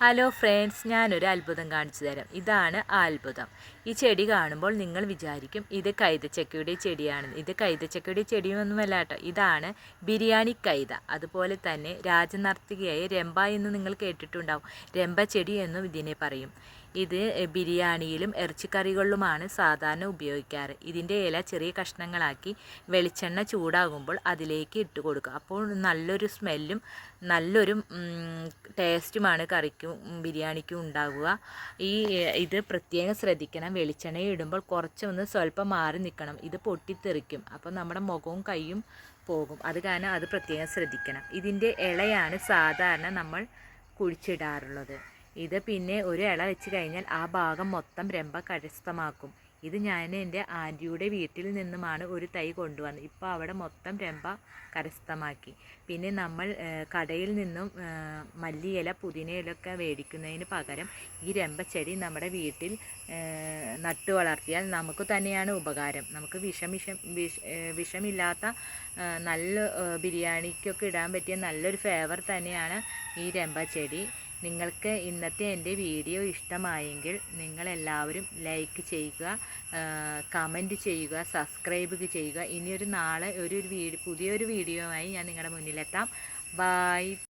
Hello friends ഞാനൊരു അത്ഭുതം കാണിച്ചു തരാം. ഇതാണ് ആ അത്ഭുതം. ഈ ചെടി കാണുമ്പോൾ നിങ്ങൾ വിചാരിക്കും ഇത് കൈതച്ചക്കയുടെ ചെടിയാണ്. ഇത് കൈതച്ചക്കയുടെ ചെടിയൊന്നുമല്ല കേട്ടോ. ഇതാണ് ബിരിയാണി കൈത. അതുപോലെ തന്നെ രാജനർത്തികയായ രംഭ എന്ന് നിങ്ങൾ കേട്ടിട്ടുണ്ടാവും. രംഭ ചെടി എന്നും ഇതിനെ പറയും. ഇത് ബിരിയാണിയിലും ഇറച്ചിക്കറികളിലുമാണ് സാധാരണ ഉപയോഗിക്കാറ്. ഇതിന്റെ ഇല ചെറിയ കഷ്ണങ്ങളാക്കി വെളിച്ചെണ്ണ ചൂടാകുമ്പോൾ അതിലേക്ക് ഇട്ട് കൊടുക്കുക. അപ്പോൾ നല്ലൊരു സ്മെല്ലും നല്ലൊരു ടേസ്റ്റുമാണ് കറിക്കും ബിരിയാണിക്കും ഉണ്ടാകുക ഈ ഇത് പ്രത്യേകം ശ്രദ്ധിക്കണം. വെളിച്ചെണ്ണ ഇടുമ്പോൾ കുറച്ചൊന്ന് സ്വല്പം മാറി നിൽക്കണം. ഇത് പൊട്ടിത്തെറിക്കും. അപ്പോൾ നമ്മുടെ മുഖവും കൈയും പോകും. അത് കാരണം അത് പ്രത്യേകം ശ്രദ്ധിക്കണം. ഇതിന്റെ ഇളയാണ് സാധാരണ നമ്മൾ കുഴിച്ചിടാറുള്ളത്. ഇത് പിന്നെ ഒരു ഇള വെച്ച് കഴിഞ്ഞാൽ ആ ഭാഗം മൊത്തം രമ്പ കരസ്ഥമാക്കും ഇത് ഞാൻ എന്റെ ആന്റിയുടെ വീട്ടിൽ നിന്നുമാണ് ഒരു തൈ കൊണ്ടുവന്നത്. ഇപ്പോൾ അവിടെ മൊത്തം രമ്പ കരസ്ഥമാക്കി പിന്നെ നമ്മൾ കടയിൽ നിന്നും മല്ലിയില പുതിനയിലൊക്കെ മേടിക്കുന്നതിന് പകരം ഈ രമ്പച്ചെടി നമ്മുടെ വീട്ടിൽ നട്ടു വളർത്തിയാൽ നമുക്ക് തന്നെയാണ് ഉപകാരം. നമുക്ക് വിഷം വിഷം വിഷമില്ലാത്ത നല്ല ബിരിയാണിക്കൊക്കെ ഇടാൻ പറ്റിയ നല്ലൊരു ഫ്ലേവർ തന്നെയാണ് ഈ രമ്പച്ചെടി നിങ്ങൾക്ക് ഇന്നത്തെ എന്റെ വീഡിയോ ഇഷ്ടമായെങ്കിൽ നിങ്ങളെല്ലാവരും ലൈക്ക് ചെയ്യുക കമന്റ് ചെയ്യുക സബ്സ്ക്രൈബ് ചെയ്യുക. ഇനിയൊരു നാളെ ഒരു വീഡിയോ പുതിയൊരു വീഡിയോയുമായി ഞാൻ നിങ്ങളുടെ മുന്നിലെത്താം. ബായ്